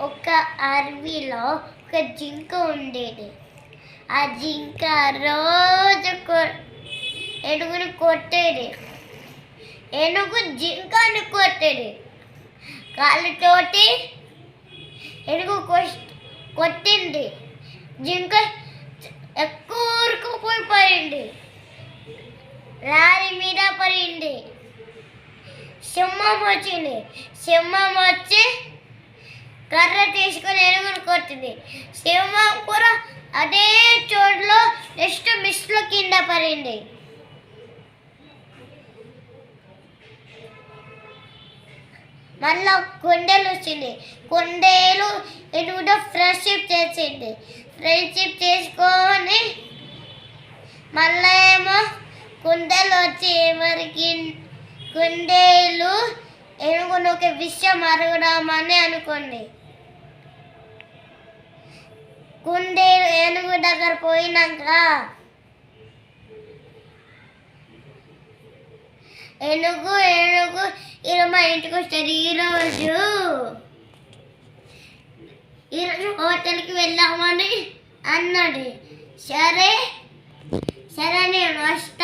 ఒక అడవిలో ఒక జింక ఉండేది. ఆ జింక రోజు కొ- ఏనుగుని కొట్టేది. ఏనుగు జింకని కొట్టేది. కాళ్ళతోటి ఏనుగు కొట్టింది. జింక ఎక్కువ ఊరుకుపోయి పడింది. లారీ మీద పడింది. సింహం వచ్చింది. సింహం వచ్చి కర్ర తీసుకొని ఎనుగురు కొట్టింది. సింహం కూడా అదే చోటులో నెక్స్ట్ మిస్లో కింద పడింది. మళ్ళా కొండలు వచ్చింది. కొండేలు ఎనుగుతో ఫ్రెండ్షిప్ చేసింది. ఫ్రెండ్షిప్ చేసుకొని మళ్ళా ఏమో కుండలు వచ్చి ఎవరికి కుండేలు ఏనుగును ఒక విషయం అని అనుకోండి కుందేలు ఏనుగు దగ్గర పోయినాక ఏనుగు ఏనుగు ఇలా మా ఇంటికి వస్తారు ఈరోజు. ఈరోజు హోటల్కి వెళ్దామని అన్నాడు. సరే సరే నేను వస్తాను